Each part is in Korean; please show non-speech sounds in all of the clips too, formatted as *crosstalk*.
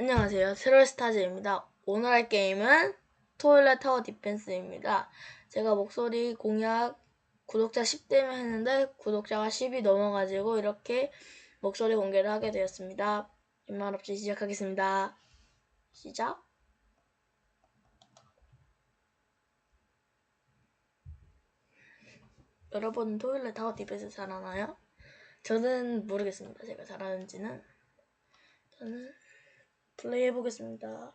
안녕하세요. 트롤스타즈입니다. 오늘 할 게임은 토일렛 타워 디펜스입니다. 제가 목소리 공약 구독자 10대면 했는데 구독자가 10이 넘어가지고 이렇게 목소리 공개를 하게 되었습니다. 빈말 없이 시작하겠습니다. 시작. 여러분은 토일렛 타워 디펜스 잘하나요? 저는 모르겠습니다. 제가 잘하는지는. 저는 플레이 해보겠습니다.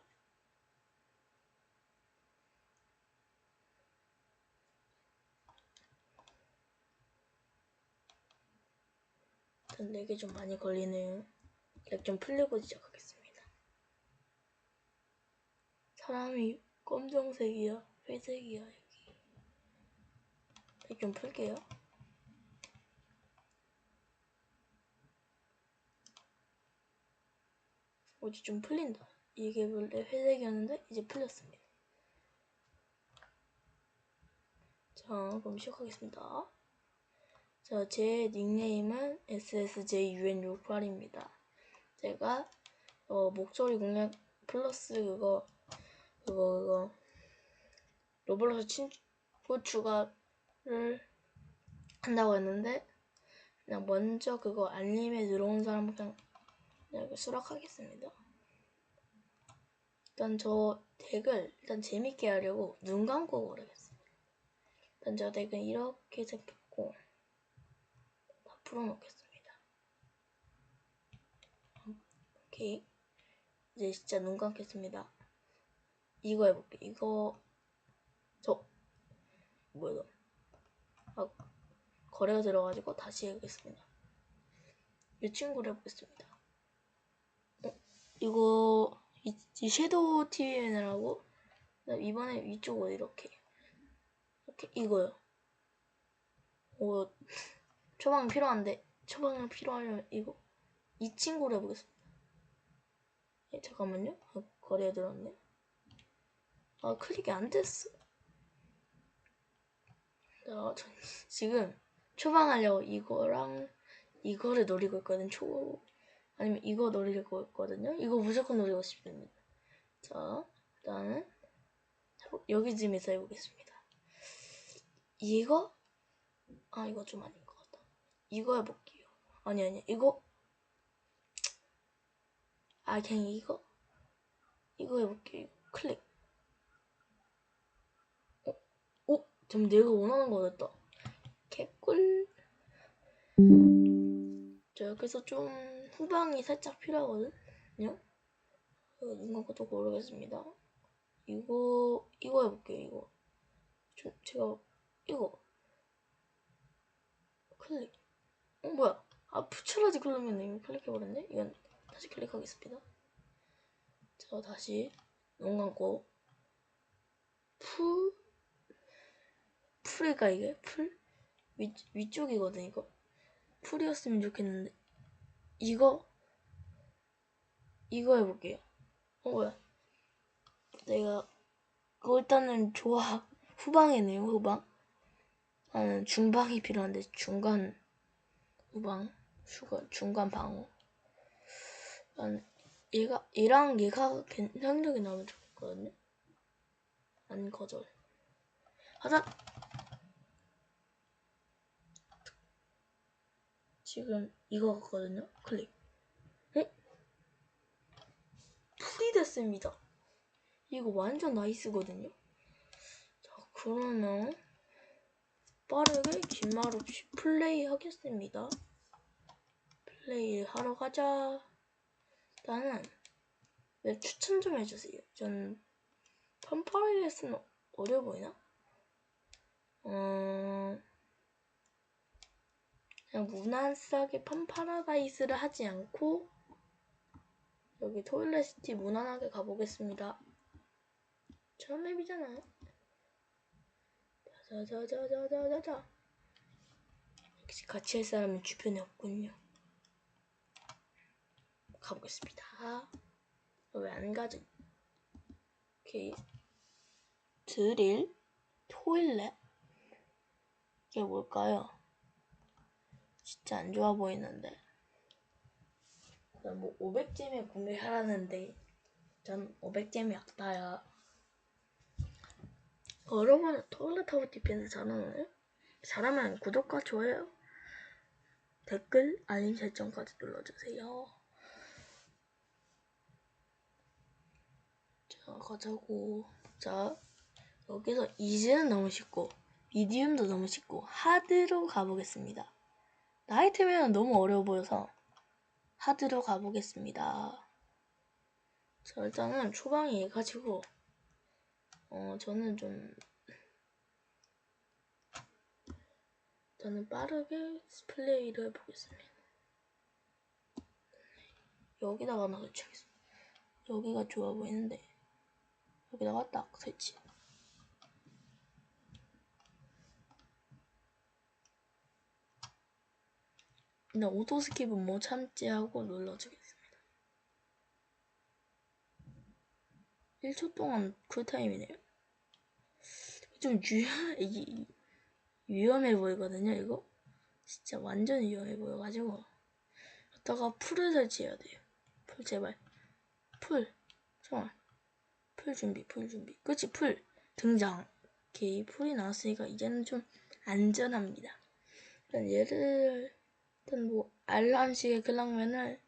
일단 렉이 좀 많이 걸리네요. 렉 좀 풀리고 시작하겠습니다. 사람이 검정색이야, 회색이야, 여기. 렉 좀 풀게요. 어제 좀 풀린다. 이게 원래 회색이었는데 이제 풀렸습니다. 자, 그럼 시작하겠습니다. 자, 제 닉네임은 SSJUN68입니다. 제가 어, 목소리 공략 플러스 그거 그거 그거 로블록스 친구 추가를 한다고 했는데 그냥 먼저 그거 알림에 들어온 사람 그냥 그냥 수락하겠습니다. 일단 저 덱을 일단 재밌게 하려고 눈 감고 고르겠습니다. 일단 저 덱은 이렇게 생겼고 다 풀어놓겠습니다. 오케이 이제 진짜 눈 감겠습니다. 이거 해볼게. 이거 저 뭐야? 아 거래가 들어가지고 다시 해보겠습니다. 이 친구를 해보겠습니다. 어, 이거 이, 이 섀도우 TVN이라고 이번에 위쪽으로 이렇게 이렇게 이거요. 어, 처방 필요한데 처방이 필요하려면 이거 이 친구를 해보겠습니다. 예, 잠깐만요. 아, 거래에 들었네. 아 클릭이 안 됐어. 자, 저 지금 초방하려고 이거랑 이거를 노리고 있거든. 초 아니면 이거 노리고 있거든요. 이거 무조건 노리고 싶습니다. 자, 일단은 여기쯤에서 해보겠습니다. 이거? 아, 이거 좀 아닌 것 같다. 이거 해볼게요. 아니, 아니, 이거. 아, 그냥 이거? 이거 해볼게요. 클릭. 어? 어? 지금 내가 원하는 거 됐다. 개꿀. 자, 여기서 좀 후방이 살짝 필요하거든요. 이거 것도 고르겠습니다. 이거 이거 해볼게요. 이거 저, 제가 이거 클릭. 어 뭐야? 아 푸처라지 그러면 이거 클릭해버렸네. 이건 다시 클릭하겠습니다. 자 다시 눈 감고 풀 풀이가 이게 풀 위, 위쪽이거든 이거 풀이었으면 좋겠는데 이거 이거 해볼게요. 어 뭐야? 내가 그거 일단은 좋아 *laughs* 후방이네요 후방. 나는 중방이 필요한데 중간 후방 수가 중간 방어. 난 얘가 얘랑 얘가 괜찮력이 나오면 좋겠거든요. 안 거절. 하자. 지금 이거 같거든요. 클릭. 어? 풀이 됐습니다. 이거 완전 나이스거든요. 자, 그러면 빠르게 긴말 없이 플레이 하겠습니다. 플레이 하러 가자. 일단은 웹 추천 좀 해주세요. 전 팜파라이스는 어려 보이나? 어... 그냥 무난하게 팜파라다이스를 하지 않고 여기 토일렛시티 무난하게 가보겠습니다. 처음 맵이잖아요. 자자자자자자자 역시 같이 할 사람은 주변에 없군요. 가보겠습니다. 왜 안 가지? 오케이. 드릴, 토일렛. 이게 뭘까요? 진짜 안 좋아 보이는데. 뭐 500쯤에 구매하라는데 전 500잼이 약다야. 여러분은 토일렛 타워 디펜스 잘하나요? 잘하면 구독과 좋아요, 댓글, 알림 설정까지 눌러주세요. 자, 가자고. 자, 여기서 이즈는 너무 쉽고, 미디움도 너무 쉽고, 하드로 가보겠습니다. 나이트메어는 너무 어려워 보여서, 하드로 가보겠습니다. 자, 일단은 초방에 가지고, 어, 저는 좀, 저는 빠르게 플레이를 해보겠습니다. 여기다가 하나 설치하겠습니다. 여기가 좋아 보이는데, 여기다가 딱 설치. 근데 오토 스킵은 뭐 참지 하고 눌러주겠습니다. 1초 동안 쿨타임이네요. 좀 유, 이, 위험해 보이거든요, 이거. 진짜 완전 위험해 보여가지고. 여기다가 풀을 설치해야 돼요. 풀, 제발. 풀. 정말. 풀 준비, 풀 준비. 그치, 풀. 등장. 오케이, 풀이 나왔으니까 이제는 좀 안전합니다. 일단 얘를, 일단 뭐, 알람식의 클락맨을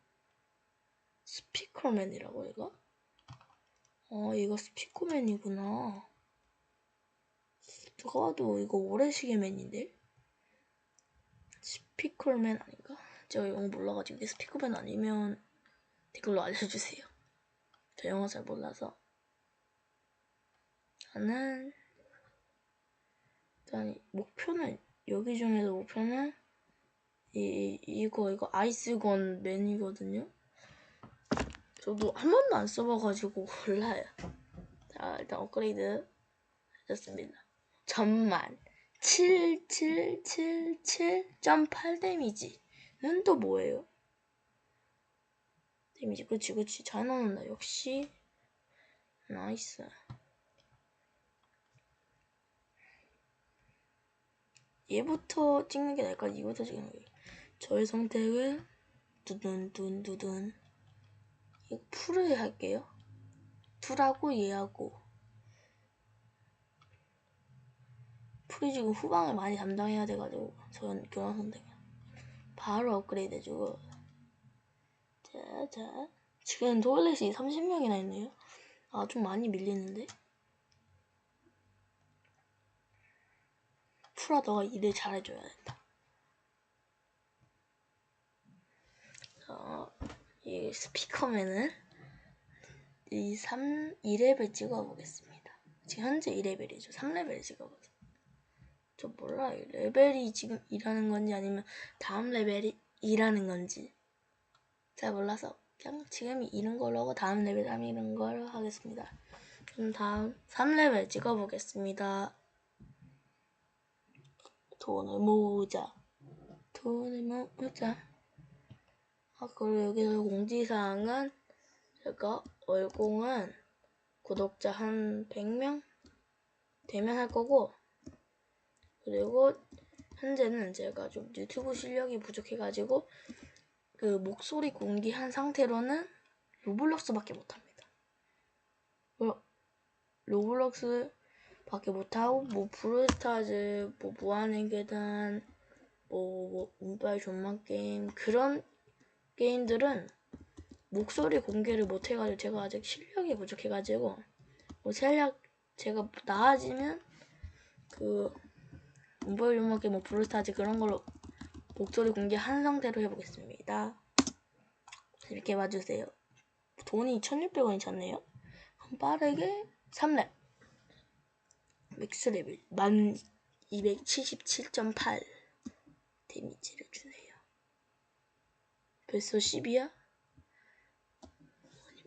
스피커맨이라고, 이거? 어, 이거 스피커맨이구나. 누가 봐도 이거 오래시계맨인데? 스피커맨 아닌가? 제가 영어 몰라가지고 이게 스피커맨 아니면 댓글로 알려주세요. 저 영어 잘 몰라서. 저는 일단 목표는 여기 중에서 목표는 이 이거 이거 아이스건 맨이거든요. 저도 한 번도 안 써봐가지고 몰라요. 자 일단 업그레이드 해줬습니다. 전만 7777.8 데미지는 또 뭐예요? 데미지 그치 그치 잘 나온다 역시 나이스 얘부터 찍는 게 나을까 이거부터 찍는 게 저의 선택은 두둔둔두둔. 이거 풀을 할게요. 풀하고 얘하고. 풀이 지금 후방을 많이 담당해야 돼가지고 전 교환 선택은 바로 업그레이드 해주고. 자자. 지금 토일렛이 30명이나 있네요. 아 좀 많이 밀리는데? 풀아 너가 일을 잘해줘야 된다 자, 이 스피커맨을 이 3, 2레벨 찍어보겠습니다 지금 현재 2레벨이죠 3레벨 찍어보겠습니다 저 몰라요. 레벨이 지금 일하는 건지 아니면 다음 레벨이 일하는 건지 잘 몰라서 그냥 지금이 이른 걸로 하고 다음 레벨 3 이른 걸로 하겠습니다. 그럼 다음 3레벨 찍어보겠습니다. 돈을 모으자. 돈을 모으자. 아, 그리고 여기서 공지사항은 제가 얼공은 구독자 한 100명 되면 할 거고 그리고 현재는 제가 좀 유튜브 실력이 부족해가지고 그 목소리 공개한 상태로는 로블록스밖에 못합니다. 로, 로블록스밖에 못하고 뭐 브루스타즈, 뭐 무한의 계단, 뭐, 뭐 운빨 존맛 게임 그런 게임들은 목소리 공개를 못해가지고 제가 아직 실력이 부족해가지고 뭐 실력 제가 나아지면 그 문벌 유목의 뭐 브루스타즈 그런 걸로 목소리 공개 한 상태로 해보겠습니다. 이렇게 봐주세요. 돈이 1600원이 졌네요. 그럼 빠르게 3렙. 맥스 레벨 1277.8 데미지를 주네요. 벌써 10이야?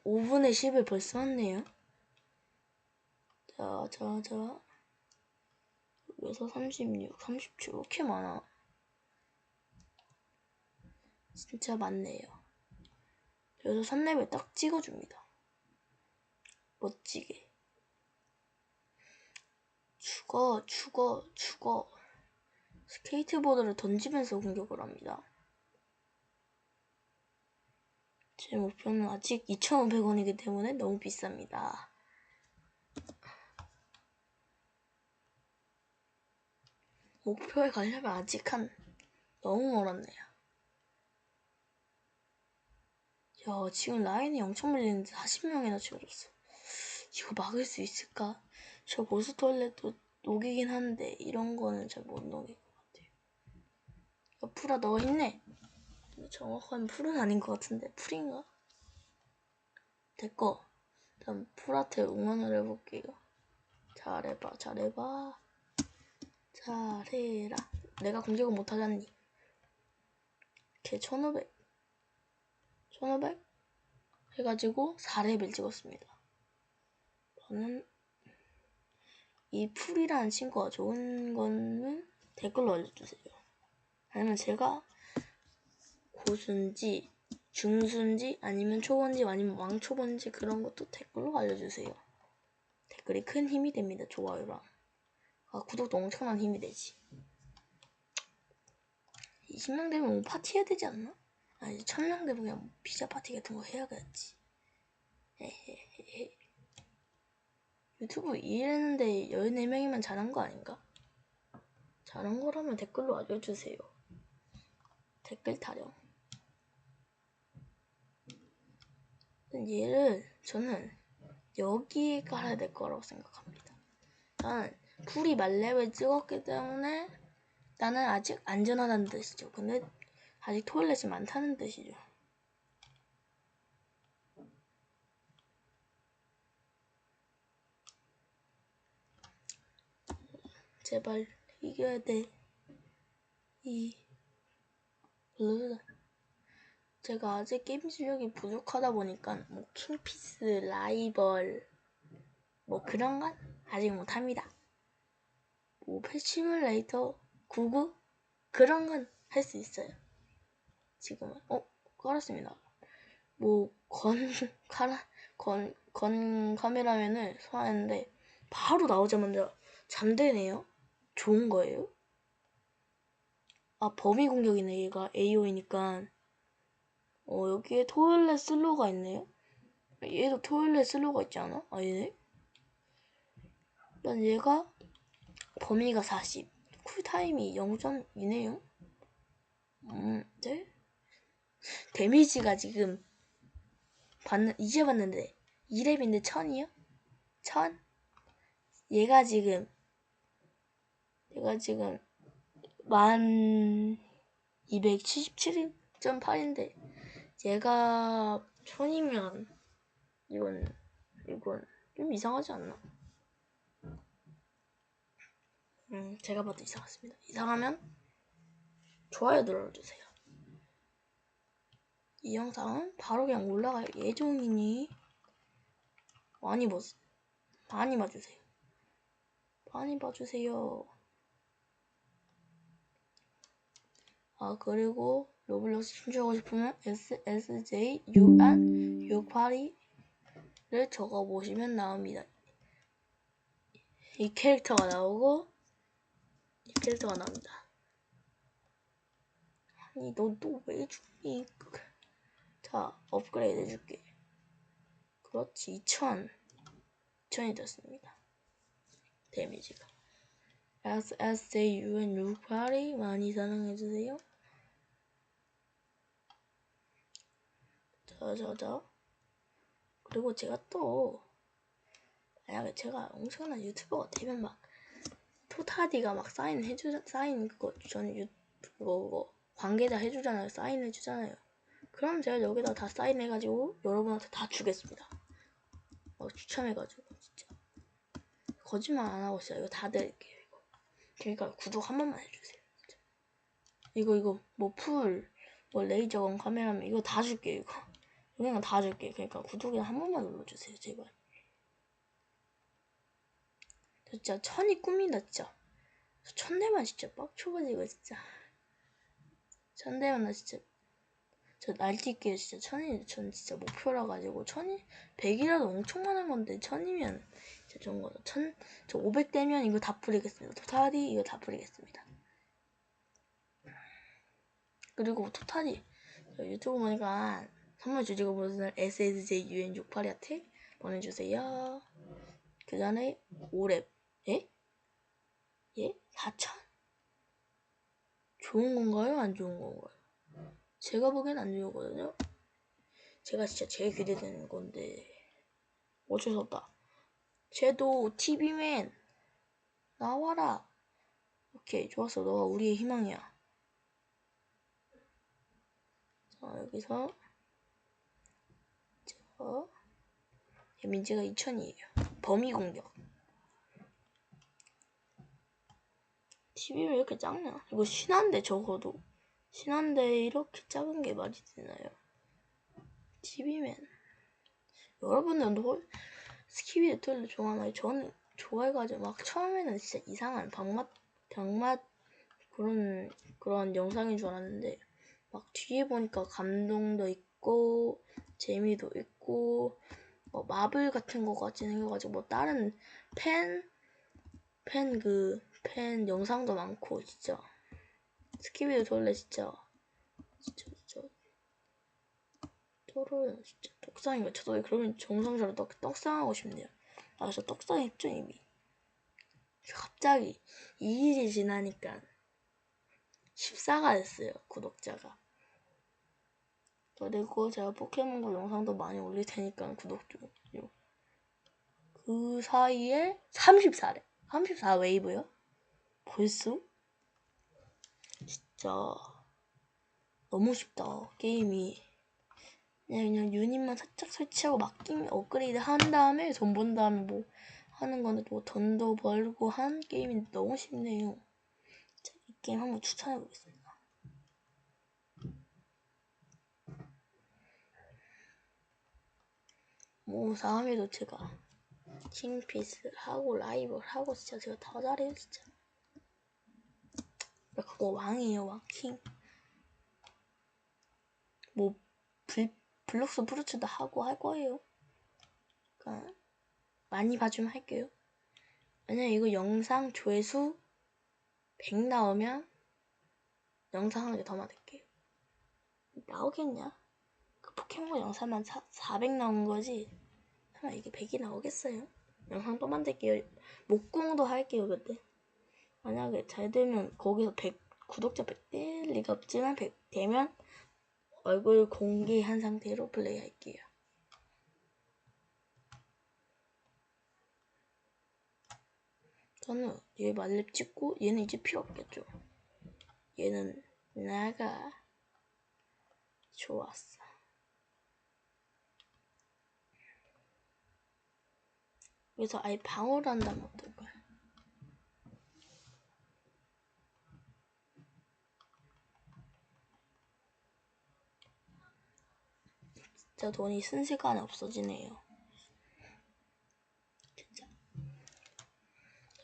5분의 10을 벌써 왔네요. 자, 자, 자. 여기서 36, 37 이렇게 많아. 진짜 많네요. 여기서 3렙을 딱 찍어줍니다. 멋지게. 죽어, 죽어, 죽어. 스케이트보드를 던지면서 공격을 합니다. 자, 제 목표는 아직 2,500원이기 때문에 너무 비쌉니다. 목표에 가려면 아직 한 너무 멀었네요. 야, 지금 라인이 엄청 밀리는데 40명이나 채워졌어. 이거 막을 수 있을까? 저 보스 토일렛도 녹이긴 한데 이런 거는 잘 못 녹일 것 같아요. 야, 풀아 너 힘내. 정확한 풀은 아닌 것 같은데 풀인가? 됐고 다음 풀한테 응원을 해볼게요. 잘해봐 잘해봐 잘해라. 내가 공격을 못하잖니. 걔 1500. 1500 해가지고 4레벨 찍었습니다. 저는 이 풀이라는 친구가 좋은 거는 댓글로 알려주세요. 아니면 제가 고수인지 중수인지 아니면 초보인지 아니면 왕초보인지 그런 것도 댓글로 알려주세요. 댓글이 큰 힘이 됩니다. 좋아요랑. 아, 구독도 엄청난 힘이 되지. 20명 되면 뭐 파티 해야 되지 않나? 아니, 1000명 되면 그냥 피자 파티 같은 거 해야겠지. 유튜브 일했는데 14명이면 잘한 거 아닌가? 잘한 거라면 댓글로 알려주세요. 댓글 타령. 얘를 저는 여기에 깔아야 될 거라고 생각합니다. 나는 풀이 말렙을 찍었기 때문에 나는 아직 안전하다는 뜻이죠. 근데 아직 토일렛이 많다는 뜻이죠. 제발 이겨야 돼. 이 블루 제가 아직 게임 실력이 부족하다 보니까 뭐 킹피스, 라이벌 뭐 그런 건 아직 못합니다. 뭐 패시뮬레이터, 구구 그런 건 할 수 있어요. 지금은 어 깔았습니다. 뭐건 *laughs* 카라 건 건 카메라면을 소화했는데 바로 나오자마자 잠드네요. 좋은 거예요? 아 범위 공격이네 얘가 AO이니까 어 여기에 토일렛 슬로가 있네요. 얘도 토일렛 슬로가 있지 않아? 아 얘네? 난 얘가 범위가 40 쿨타임이 0.2네요. 음, 네? 데미지가 지금 봤는 이제 봤는데 2렙인데 1000이요? 1000? 얘가 지금 얘가 지금 만 277.8인데 얘가 1000이면 이건 이건 좀 이상하지 않나? 음, 제가 봐도 이상했습니다. 이상하면 좋아요 눌러주세요. 이 영상은 바로 그냥 올라갈 예정이니 많이 봐, 많이 봐주세요. 많이 봐주세요. 아 그리고 로블록스 신청하고 싶으면 SSJUN 682를 적어보시면 나옵니다. 이 캐릭터가 나오고 이 캐릭터가 나옵니다. 아니 너 또 왜 죽니? 자 업그레이드 해줄게. 그렇지 2000 2000이 됐습니다. 데미지가 SSJUN 682 많이 사랑해주세요. 자자자 그리고 제가 또 만약에 제가 엄청난 유튜버가 되면 막 토타디가 막 사인 해주 사인 그거 저는 유 그거 그거 관계자 해주잖아요. 사인 해주잖아요. 그럼 제가 여기다 다 사인해가지고 여러분한테 다 주겠습니다. 어, 추첨해가지고 진짜. 거짓말 안 하고 진짜 이거 다 드릴게요 이거. 그러니까 구독 한 번만 해주세요 진짜. 이거 이거 뭐 풀뭐 레이저건 카메라면 이거 다 줄게요 이거 그냥 다 줄게. 그러니까 구독이나 한 번만 눌러주세요, 제발. 진짜 천이 꿈이다, 진짜. 천 대만 진짜 빡쳐가지고, 진짜. 천 대만 나 진짜. 저 날뛸게요, 진짜. 천이, 전 진짜 목표라 가지고. 천이, 백이라도 엄청 많은 건데, 천이면 진짜 좋은 거죠. 천, 저 500대면 이거 다 뿌리겠습니다. 토탈이 이거 다 뿌리겠습니다. 그리고 토탈이, 유튜브 보니까 선물 주제가 무슨 SSJ UN68한테 보내주세요. 그 전에 5랩. 예? 예? 4천? 좋은 건가요? 안 좋은 건가요? 제가 보기엔 안 좋거든요. 제가 진짜 제일 기대되는 건데 어쩔 수 없다. 쟤도 TV맨 나와라. 오케이 좋았어. 너가 우리의 희망이야. 자 여기서 저 민지가 2000이에요. 범위 공격. TV 왜 이렇게 작냐? 이거 신한데 적어도 신한데 이렇게 작은 게 말이 되나요? TV맨 여러분들도 스키비 트를 좋아하나요? 저는 좋아해가지고 막 처음에는 진짜 이상한 병맛 병맛 그런 그런 영상인 줄 알았는데 막 뒤에 보니까 감동도 있고 재미도 있고 뭐 마블 같은 거 같이 생겨가지고 뭐 다른 팬 팬 그 팬 영상도 많고 진짜. 스키비드 돌래 진짜. 진짜 진짜. 또르 진짜 떡상이가 저도 왜 그러면 정상적으로 떡, 떡상하고 싶네요. 아 저 떡상 했죠 이미. 갑자기 2일이 지나니까 14가 됐어요 구독자가 그리고 제가 포켓몬고 영상도 많이 올릴 테니까 구독 좀요. 그 사이에 34래. 34 웨이브요? 벌써? 진짜. 너무 쉽다 게임이. 그냥, 그냥 유닛만 살짝 설치하고 맡기면 업그레이드 한 다음에 돈 번 다음에 뭐 하는 건데 뭐 돈도 벌고 한 게임이 너무 쉽네요. 자, 이 게임 한번 추천해 보겠습니다 뭐 다음에도 제가 킹피스 하고 라이벌 하고 진짜 제가 더 잘해요 진짜. 그거 왕이에요 왕킹. 뭐 불, 블록스 브루츠도 하고 할 거예요. 그러니까 많이 봐주면 할게요. 만약 이거 영상 조회수 100 나오면 영상 하나 더 만들게요. 나오겠냐? 그 포켓몬 영상만 4, 400 나온 거지? 설마 이게 100이 나오겠어요? 영상 또 만들게요. 목공도 할게요 그때 만약에 잘 되면 거기서 100 구독자 100 될 리가 없지만 100 되면 얼굴 공개한 상태로 플레이 할게요. 저는 얘 말렙 찍고 얘는 이제 필요 없겠죠. 얘는 나가 좋았어 여기서 아예 방어를 한다면 어떨까요? 진짜 돈이 순식간에 없어지네요. 진짜.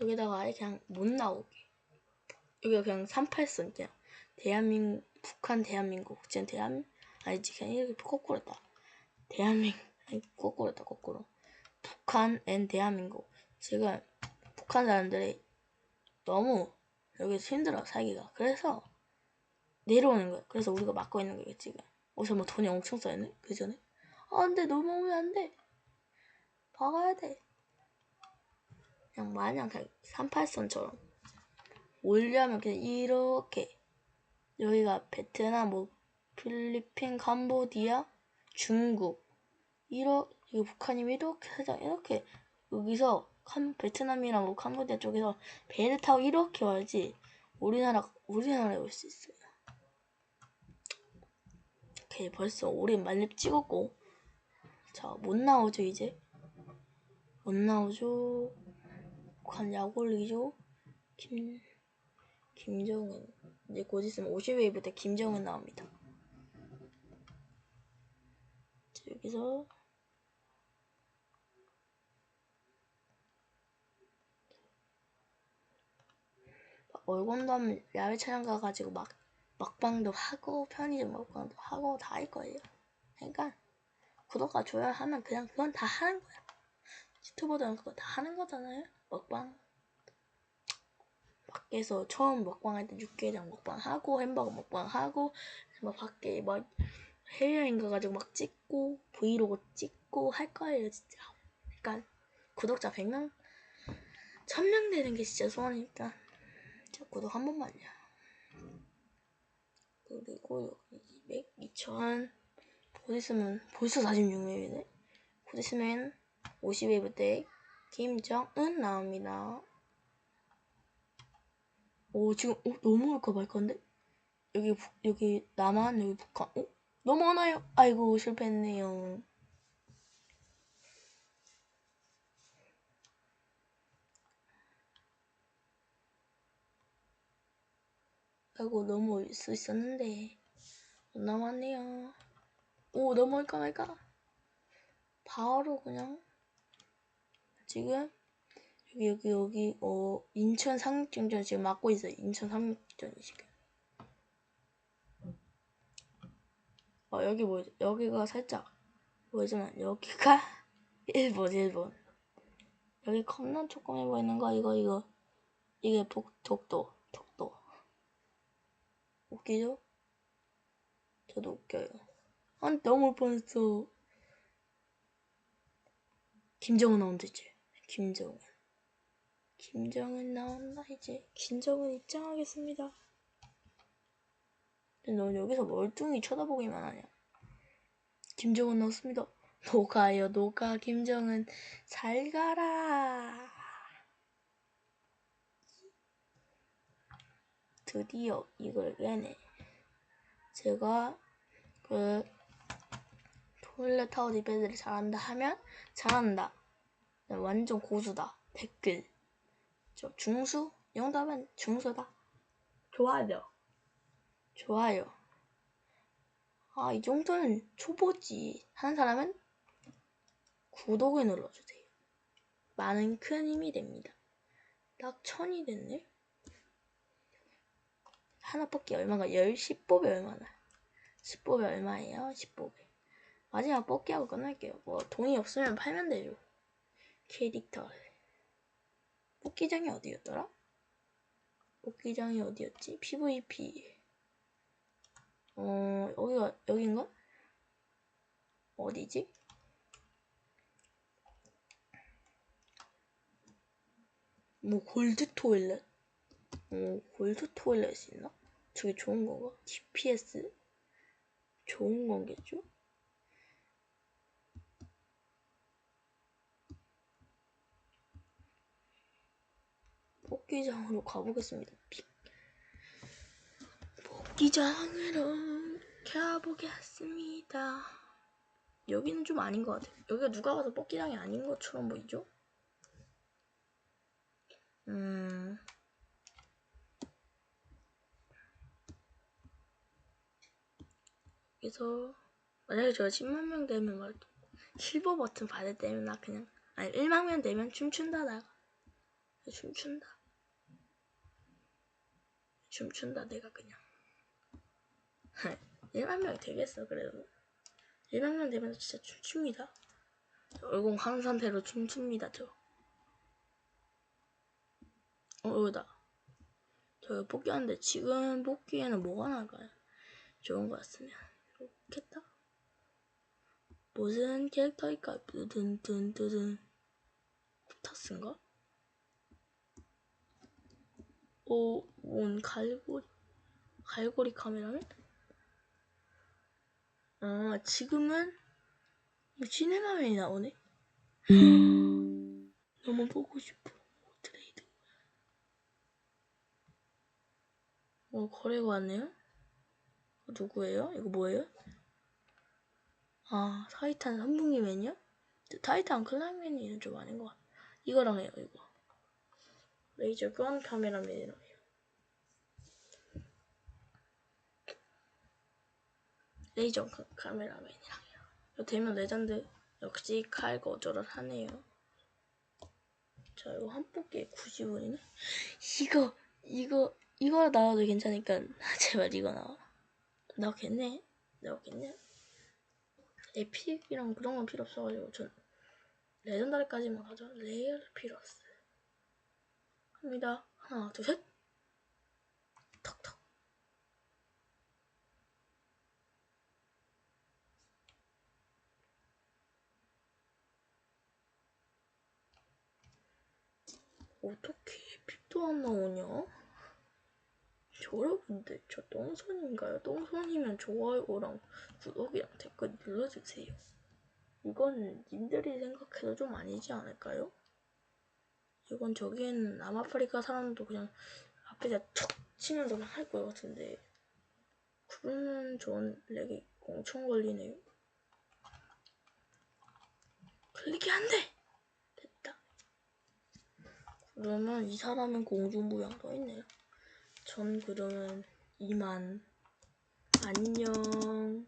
여기다가 아예 그냥 못 나오게. 여기가 그냥 38선 그냥 대한민국 북한 대한민국 지금 대한 아니지 그냥 이렇게 거꾸로 했다. 대한민국 아니 거꾸로 했다 거꾸로. 북한 앤 대한민국. 지금 북한 사람들이 너무 여기서 힘들어 살기가. 그래서 내려오는 거야. 그래서 우리가 막고 있는 거예요 지금. 어서 뭐 돈이 엄청 쌓였네? 그 전에? 아 안돼 넘어오면 안돼. 박아야 돼. 그냥 마냥 그냥 38선처럼 올려면 그냥 이렇게 여기가 베트남 뭐 필리핀 캄보디아 중국 이렇게 이거 북한이면 이렇게 살짝 이렇게 여기서 캄, 베트남이랑 뭐 캄보디아 쪽에서 배를 타고 이렇게 와야지 우리나라 우리나라에 올 수 있어요. 오케이 벌써 우리 만렙 찍었고. 자 못 나오죠 이제? 못 나오죠? 북한 약 올리죠? 김 김정은. 이제 곧 있으면 50웨이브 때 김정은 나옵니다. 자, 여기서 월권담 야외 촬영 가가지고 막 먹방도 하고 편의점 먹방도 하고 다 할 거예요. 그러니까 구독과 좋아요 하면 그냥 그건 다 하는 거야. 유튜버들은 그거 다 하는 거잖아요. 먹방. 밖에서 처음 먹방할 때 육개장 먹방 하고 햄버거 먹방 하고 뭐 밖에 뭐 해외여행 가가지고 막 찍고 브이로그 찍고 할 거예요 진짜. 그러니까 구독자 100명, 1000명 되는 게 진짜 소원이니까 자 구독 한 번만요. 그리고 여기 200, 2000, 곧 있으면 벌써 46렙이네. 곧 있으면 50웨이브 때 김정은 나옵니다. 오 지금 어, 너무 올까 말건데 여기 북- 여기 남한 여기 북한 어 너무 많아요. 아이고 실패했네요. 아이고 넘어올 수 있었는데 못 남았네요. 오 넘어올까 말까. 바로 그냥 지금 여기 여기 여기 어 인천 상륙전전 지금 맡고 있어요. 인천 상륙전이 지금. 어 여기 뭐 여기가 살짝 보이지만 여기가 *laughs* 일본 일본. 여기 겁나 조그매 보이는 거 이거 이거 이게 독 독도 독도. 웃기죠? 저도 웃겨요. 아 너무 울 뻔했어. 김정은 나온다 이제. 김정은. 김정은 나온다 이제. 김정은 입장하겠습니다. 근데 넌 여기서 멀뚱히 쳐다보기만 하냐? 김정은 나왔습니다. *laughs* 녹아요 녹아 김정은 잘 가라. 드디어 이걸 깨네. 제가 그 토일렛 타워 디펜스를 잘한다 하면 잘한다. 나 완전 고수다. 댓글. 저 중수? 영답은 중수다. 좋아요. 좋아요. 아, 이 정도는 초보지. 하는 사람은 구독을 눌러주세요. 많은 큰 힘이 됩니다. 딱 천이 됐네. 하나 뽑기 얼마가? 10, 10뽑이 얼마나? 10뽑이 얼마예요? 10뽑이. 마지막 뽑기하고 끝날게요. 뭐 돈이 없으면 팔면 되죠. 캐릭터. 뽑기장이 어디였더라? 뽑기장이 어디였지? PVP. 어, 여기가, 여긴가? 어디지? 뭐, 골드 토일렛? 어, 골드 토일렛이 있나? 저게 좋은 건가? GPS? 좋은 건겠죠? 복귀장으로 가보겠습니다. 픽. 복귀장으로 가보겠습니다. 여기는 좀 아닌 것 같아요. 여기가 누가 봐도 복귀장이 아닌 것처럼 보이죠? 음. 그래서 만약에 제가 10만 명 되면 막 실버 버튼 받을 때면 나 그냥 아니 1만 명 되면 춤춘다 나. 춤춘다. 춤춘다 내가 그냥. *laughs* 1만 명이 되겠어 그래도. 1만 명 되면 진짜 춤춥니다. 얼공 한 상태로 춤춥니다 저. 어, 여기다. 저 뽑기하는데 지금 뽑기에는 뭐가 나을까요? 좋은 거 같으면 좋겠다 무슨 캐릭터일까? 두둔둔두둔 쿠타스인가? 오, 뭔 갈고리 갈고리 카메라맨? 아, 지금은 시네마맨이 나오네. *gasps* 너무 보고 싶어. 트레이드. 어, 거래가 왔네요. 어, 누구예요? 이거 뭐예요? 아, 타이탄 선풍기맨이요? 타이탄 클라이맨이 좀 아닌 것 같아. 이거랑 해요, 이거. 레이저 건 카메라맨이랑 해요. 레이저 카- 카메라맨이랑 해요. 이거 되면 레전드. 역시 칼거 어쩌라 하네요. 자, 이거 한 뽑기에 90원이네? 이거, 이거, 이거 나와도 괜찮으니까, *laughs* 제발 이거 나와. 나오겠네? 나오겠네? 에픽이랑 그런 건 필요 없어가지고 전 레전더리까지만 하죠. 레이어 필요 없어요. 합니다. 하나, 둘, 셋. 턱턱. 어떻게 핍도 안 나오냐? 여러분들 저 똥손인가요? 똥손이면 좋아요랑 구독이랑 댓글 눌러주세요. 이건 님들이 생각해도 좀 아니지 않을까요? 이건 저기에는 남아프리카 사람도 그냥 앞에다 툭 치면서 할 것 같은데 그러면 전 렉이 엄청 걸리네요. 클릭이 안 돼! 됐다. 그러면 이 사람은 공중부양 떠있네요. 전 그러면 이만. 안녕